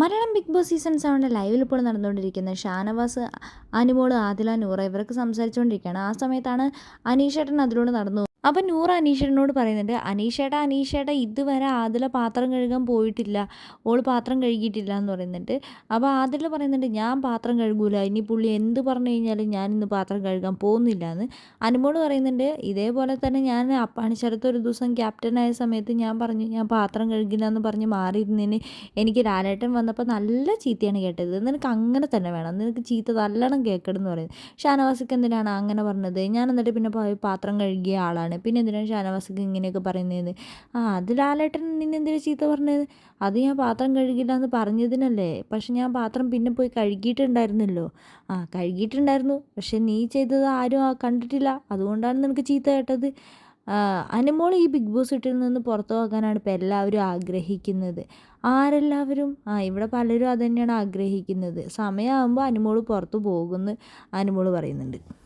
Malayalam big boss season സെവന്റെ ലൈവിൽ ഇപ്പോൾ നടന്നുകൊണ്ടിരിക്കുന്ന ഷാനവാസ് അനുമോൾ ആദില നൂറ ഇവരൊക്കെ സംസാരിച്ചുകൊണ്ടിരിക്കുകയാണ്. ആ സമയത്താണ് അനീഷേട്ടൻ അതിലൂടെ നടന്നു അപ്പം നൂർ അനീഷേട്ടനോട് പറയുന്നുണ്ട് അനീഷേട്ട അനീഷേട്ട ഇതുവരെ ആദില പാത്രം കഴുകാൻ പോയിട്ടില്ല. ഓൾ പാത്രം കഴുകിയിട്ടില്ല എന്ന് പറയുന്നുണ്ട്. അപ്പോൾ ആദില പറയുന്നുണ്ട് ഞാൻ പാത്രം കഴുകൂല. ഇനി പുള്ളി എന്ത് പറഞ്ഞു കഴിഞ്ഞാലും ഞാൻ ഇന്ന് പാത്രം കഴുകാൻ പോകുന്നില്ല എന്ന്. അനുമോൾ പറയുന്നുണ്ട് ഇതേപോലെ തന്നെ ഞാൻ അപ്പാണിശരത്ത് ഒരു ദിവസം ക്യാപ്റ്റനായ സമയത്ത് ഞാൻ പറഞ്ഞു ഞാൻ പാത്രം കഴുകില്ല എന്ന് പറഞ്ഞ് മാറിയിരുന്നതിന് എനിക്ക് ലാലേട്ടൻ വന്നപ്പോൾ നല്ല ചീത്തയാണ് കേട്ടത്. നിനക്ക് അങ്ങനെ തന്നെ വേണം. നിനക്ക് ചീത്ത നല്ലോണം കേൾക്കണം എന്ന് പറയുന്നത് ഷാനവാസിക്ക് എന്തിനാണ് അങ്ങനെ പറഞ്ഞത്? ഞാൻ എന്നിട്ട് പിന്നെ പാത്രം കഴുകിയ ആളാണ്. പിന്നെ എന്തിനാണ് ഷാനവാസക്ക് ഇങ്ങനെയൊക്കെ പറയുന്നത്? ആ അത് ലാലേട്ടൻ നിന്നെ എന്തിനാ ചീത്ത പറഞ്ഞത്? അത് ഞാൻ പാത്രം കഴുകില്ല എന്ന് പറഞ്ഞതിനല്ലേ. പക്ഷെ ഞാൻ പാത്രം പിന്നെ പോയി കഴുകിയിട്ടുണ്ടായിരുന്നല്ലോ. ആ കഴുകിയിട്ടുണ്ടായിരുന്നു. പക്ഷെ നീ ചെയ്തത് ആരും കണ്ടിട്ടില്ല. അതുകൊണ്ടാണ് നിനക്ക് ചീത്ത കേട്ടത്. അനുമോൾ ഈ ബിഗ് ബോസ് വീട്ടിൽ നിന്ന് പുറത്തു പോകാനാണ് ഇപ്പോൾ എല്ലാവരും ആഗ്രഹിക്കുന്നത്. ആരെല്ലാവരും? ആ ഇവിടെ പലരും അതുതന്നെയാണ് ആഗ്രഹിക്കുന്നത്. സമയമാകുമ്പോൾ അനുമോൾ പുറത്തു പോകുമെന്ന് അനുമോൾ പറയുന്നുണ്ട്.